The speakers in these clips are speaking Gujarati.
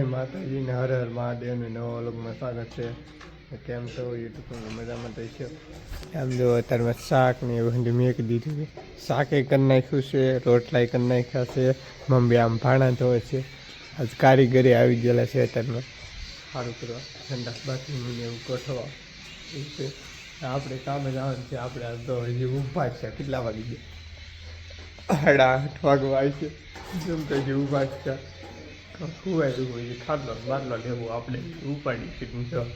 માતાજીને હર હર મહાદેવને નવા વ્લોગમાં સ્વાગત છે. કેમ છો? યુટ્યુબ મજામાં થઈ છે આમ જો અત્યારમાં શાક ને એવું બધું મેં દીધું છે. શાકે કરી નાખ્યું છે રોટલાય કરી નાખ્યા છે, મમ્મી આમ ભાણા ધોવે છે. આજ કારીગરી આવી ગયેલા છે અત્યારમાં સારું કરવા ઠંડા બાથરૂમ ને એવું ગોઠવા. આપણે કામે જવાનું છે આપણે આજ તો હજી ઊભા છે. કેટલા વાગી ગયા? સાડા આઠ વાગવા આવી છે. જેમ તો હજી ઊભા છે. જવું હોય ખાટલો બાટલો લેવો આપણે ઉપાડી શકીએ જો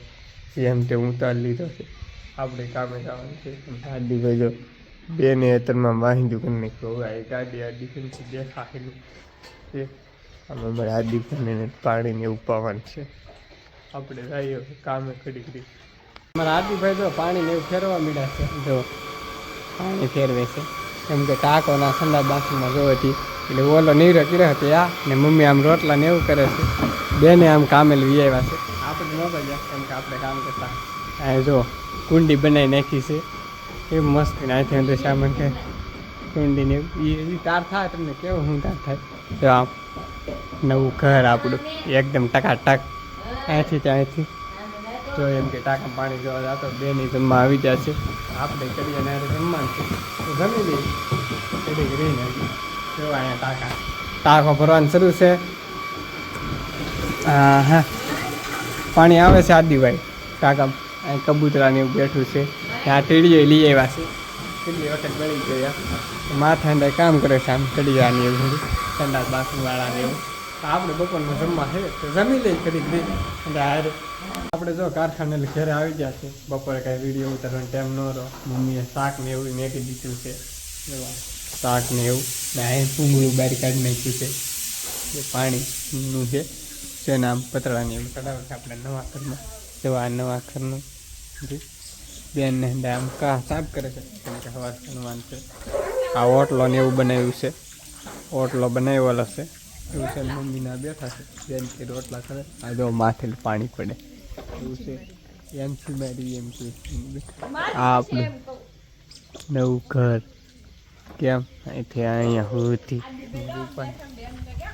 એમ તે ઉતાર લીધો છે. આપણે કામે જવાનું છે. ગાડી ભાઈ જો બેને એતરમાં માહિતી કરી નાખ્યો. હવે આ ગાડી આડી કરી દેખાયેલું છે. આમાં અમારે આડી કરીને પાણીને ઉપાવવાનું છે. આપણે જઈએ કામે કરી કરી અમારા આદિભાઈ જો પાણીને એવું ફેરવા મીડા છે. જો પાણી ફેરવે છે. કેમ કે ટાંકોના ઠંડા બાથરૂમમાં જો હતી. એટલે ઓલો નીરો કર્યો હતો આ ને મમ્મી આમ રોટલા ને એવું કરે છે. બેને આમ કામે લઈ આવ્યા છે. આપણે નહોતા ગયા કેમ કે આપણે કામ કરતા. આ જો કુંડી બનાવી નાખી છે. એ મસ્ત નાખી અંદર સામાન કે કુંડીને. એ તાર થાય તમને કેવું શું તાર થાય. તો આમ નવું ઘર આપણું એકદમ ટકાટક. અહીંથી ત્યાંથી જો એમ કે ટાંકા પાણી જોવા જતો બે ની જમવા આવી જાય છે. આપણે કરીએ જમવાનું છે. જમી લઈએ. એટલે રહીને જો અહીંયા ટાંકા ટાંકો ભરવાનું શરૂ છે. હા હા પાણી આવે છે આદિભાઈ. ટાંકા અહીં કબૂતરાને એવું બેઠું છે. આ ટીડીએ લઈ આવ્યા છે. કેટલી વખત મળી ગયા માથા અંદર કામ કરે છે આમ ટીડિયા એવું બધું. ઠંડા બાથરૂમવાળા ને એવું આપણે બપોરનું જમવા છે તો જમી લઈ કરી દે અને હારે આપણે જો કારખાને ઘરે આવી ગયા છે. બપોરે કાંઈ વીડિયો ઉતારવાનો ટાઈમ ન રહો મમ્મીએ શાક ને એવું મેકી દીધું છે. એવા શાક ને એવું ને પૂંગળું બહાર કાઢી નાખ્યું છે. એ પાણીનું છે છે નામ પતળાની એમ કઢાવે છે આપણે નવા ઘરમાં. જેવા આ નવા ઘરનું બેનને આમ કા સાફ કરે છે. કેમ કે હવા હનુમાન છે. આ ઓટલો ને એવું બનાવ્યું છે. ઓટલો બનાવેલો છે. એવું છે મમ્મીના બેઠા છે. બેન કે રોટલા કરે. આ જો માથે પાણી પડે. એવું છે. એમ મારી એમ છે. આ આપણું નવું ઘર. કેમ? અહીંથી અહીંયા હોતી.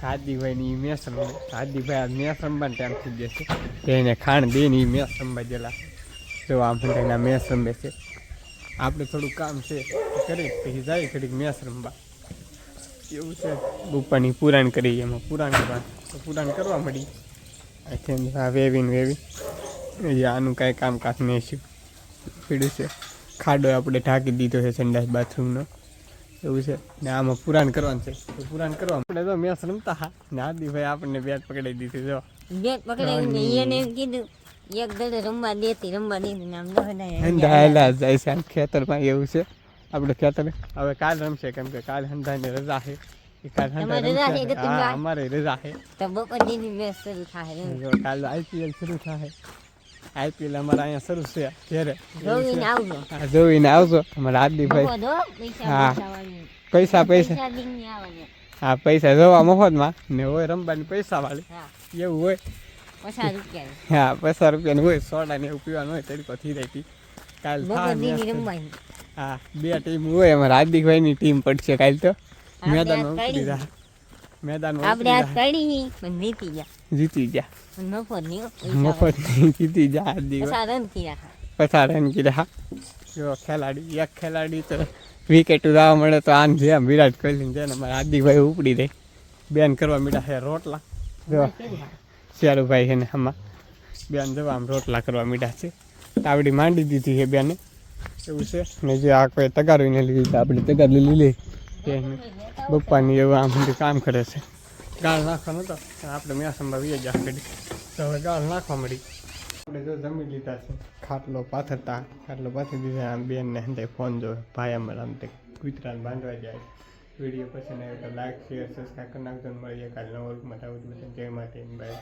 હાદીભાઈની મેસ હાદીભાઈ આદિભાઈ આ મેસ રમવાનો ટાઈમ થઈ જશે તેને ખાણ દઈને એ મેસ રમવા ગયેલા જો આમ એના મેસમ બેસે. આપણે થોડું કામ છે કરી પછી જાય ઘડીક મેસ રમવા એવું છે. બુપાની પુરાણ કરી એમાં. પુરાણ કરવા પુરાણ કરવા મળી. અહીંથી આ વેવીને વેવી. આનું કાંઈ કામકાજ નહીં છે પીડ્યું છે. ખાડો આપણે ઢાંકી દીધો છે સંડાસ બાથરૂમનો. એવું છે. ને આમાં પુરાણ કરવાનું છે. તો પુરાણ કરવા આપણે તો મેચ રમતા હા. ને આદિભાઈ આપણને બેટ પકડાઈ દીધી જો. બેટ પકડાવીને એને કીધું એક દડે રમવા દેતી રમવા દેતી ને આમ દોડાય હંધાયેલા જાય છે આમ ખેતરમાં એવું છે. આપણે ખેતર હવે કાલ રમશે કેમ કે કાલ હંધાની રજા છે. અમારે રજા છે. તો બપોર દીની મેચ શરૂ થાય કાલ આઈપીએલ શરૂ થાય. આઈપીએલ અમારે અહીંયા શરૂ છે ઘેરે જોઈને આવજો. અમારે આદિભાઈ પૈસા હા. પૈસા પૈસા પૈસા. પૈસા. હા પૈસા જોવા મફતમાં ને હોય રમવાની પૈસા વાળી એવું હોય. હા પચાસ રૂપિયાનું હોય. સોડા ને એવું પીવાનું હોય તરીકો થઈ જાય તી. કાલ થાય હા બે ટીમ હોય. અમારા હાર્દિકભાઈની ટીમ પડશે કાલ તો. મેદાન ઉતરી કાઢી. જા મેદાનમાં આપણે આ પણ જીતી ગયા. જીતી જા પણ મફત નહીં મફત નહીં જીતી જા હાર્દિક પચાસ રન કર્યા પચાસ રન જો ખેલાડી એક ખેલાડી તો વિકેટ જવા મળે તો આમ જેમ વિરાટ કોહલી છે ને મારા હાર્દિકભાઈ ઉપડી દે બેન કરવા મીડા છે રોટલા. જો શિયાળુભાઈ છે ને આમાં. બેન જવા આમ રોટલા કરવા મીડા છે. તાવડી માંડી દીધી છે બેને. એવું છે. ને જે આ કોઈ તગારીને લીધી આપણે તગારી લીધી બપ્પાની એવું આમ બધું કામ કરે છે. ગાળ નાખવાનો હતો પણ આપણે મેં સંભાવીએ જ કરી તો હવે ગાળ નાખવા મળી. આપણે જો જમી લીધા છે. ખાટલો પાથરતા ખાટલો પાથરી દીધા આમ બેન ને હંતે ફોન જો ભાઈ અમારે આમ તે કૂતરાને બાંધવા જાય. વીડિયો પસંદ આવ્યો તો લાઈક શેર સબસ્ક્રાઈબ કરી નાખજો મળીએ કાલે નવો રૂપમાં આવું જય માતા બાય